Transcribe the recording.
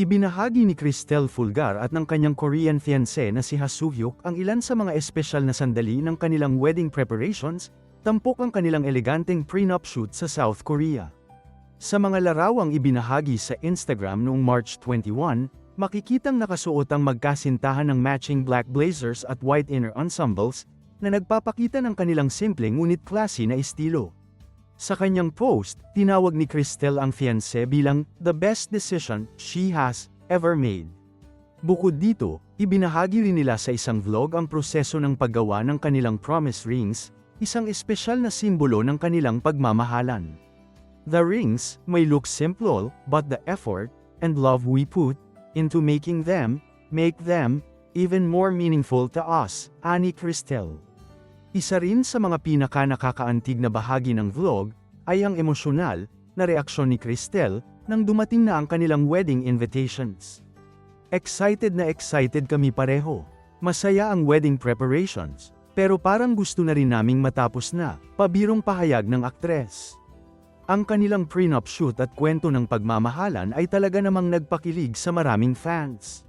Ibinahagi ni Cristel Fulgar at ng kanyang Korean fiancé na si Hasuhyuk ang ilan sa mga espesyal na sandali ng kanilang wedding preparations, tampok ang kanilang eleganteng prenup shoot sa South Korea. Sa mga larawang ibinahagi sa Instagram noong March 21, makikitang nakasuot ang magkasintahan ng matching black blazers at white inner ensembles, na nagpapakita ng kanilang simple ngunit classy na estilo. Sa kanyang post, tinawag ni Cristel ang fiancé bilang the best decision she has ever made. Bukod dito, ibinahagi rin nila sa isang vlog ang proseso ng paggawa ng kanilang promise rings, isang espesyal na simbolo ng kanilang pagmamahalan. The rings may look simple, but the effort and love we put into making them make them even more meaningful to us, ani Cristel. Isa rin sa mga pinaka nakakaantig na bahagi ng vlog ay ang emosyonal na reaksyon ni Cristel nang dumating na ang kanilang wedding invitations. Excited na excited kami pareho. Masaya ang wedding preparations, pero parang gusto na rin naming matapos na, pabirong pahayag ng aktres. Ang kanilang prenup shoot at kwento ng pagmamahalan ay talaga namang nagpakilig sa maraming fans.